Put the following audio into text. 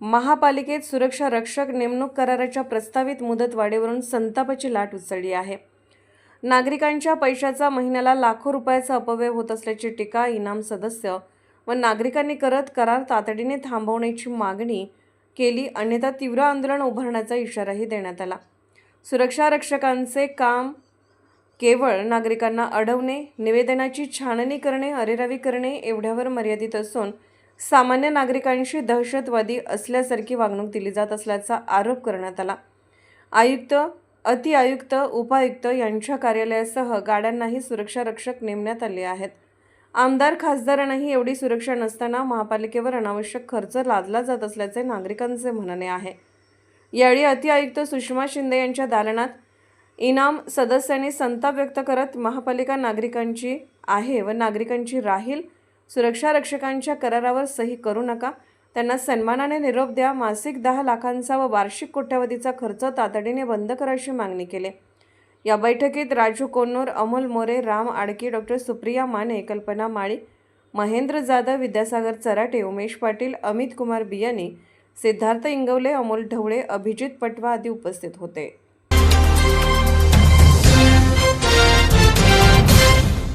महापालिकेत सुरक्षा रक्षक नेमणूक कराराच्या प्रस्तावित मुदतवाढीवरून संतापाची लाट उसळली आहे. नागरिकांच्या पैशाचा महिन्याला लाखो रुपयाचा अपव्यय होत असल्याची टीका इनाम सदस्य व नागरिकांनी करत करार तातडीने थांबवण्याची मागणी केली अन्यथा तीव्र आंदोलन उभारण्याचा इशाराही देण्यात आला. सुरक्षा रक्षकांचे काम केवळ नागरिकांना अडवणे निवेदनाची छाननी करणे अरेरावी करणे एवढ्यावर मर्यादित असून सामान्य नागरिकांशी दहशतवादी असल्यासारखी वागणूक दिली जात असल्याचा आरोप करण्यात आला. आयुक्त अति आयुक्त उपायुक्त यांच्या कार्यालयासह गाड्यांनाही सुरक्षा रक्षक नेमण्यात आले आहेत. आमदार खासदारांनाही एवढी सुरक्षा नसताना महापालिकेवर अनावश्यक खर्च लादला जात असल्याचे नागरिकांचे म्हणणे आहे. यावेळी अतिआयुक्त सुषमा शिंदे यांच्या दालनात इनाम सदस्यांनी संताप व्यक्त करत महापालिका नागरिकांची आहे व नागरिकांची राहील सुरक्षा रक्षकांच्या करारावर सही करू नका. त्यांना सन्मानाने निरोप द्या. मासिक दहा लाखांचा व वार्षिक कोट्यावधीचा खर्च तातडीने बंद करायची मागणी केली. या बैठकीत राजू कोन्नूर अमोल मोरे राम आडकी डॉक्टर सुप्रिया माने कल्पना माळी महेंद्र जाधव विद्यासागर चराटे उमेश पाटील अमित कुमार बियानी सिद्धार्थ इंगवले अमोल ढवळे अभिजित पटवा आदी उपस्थित होते.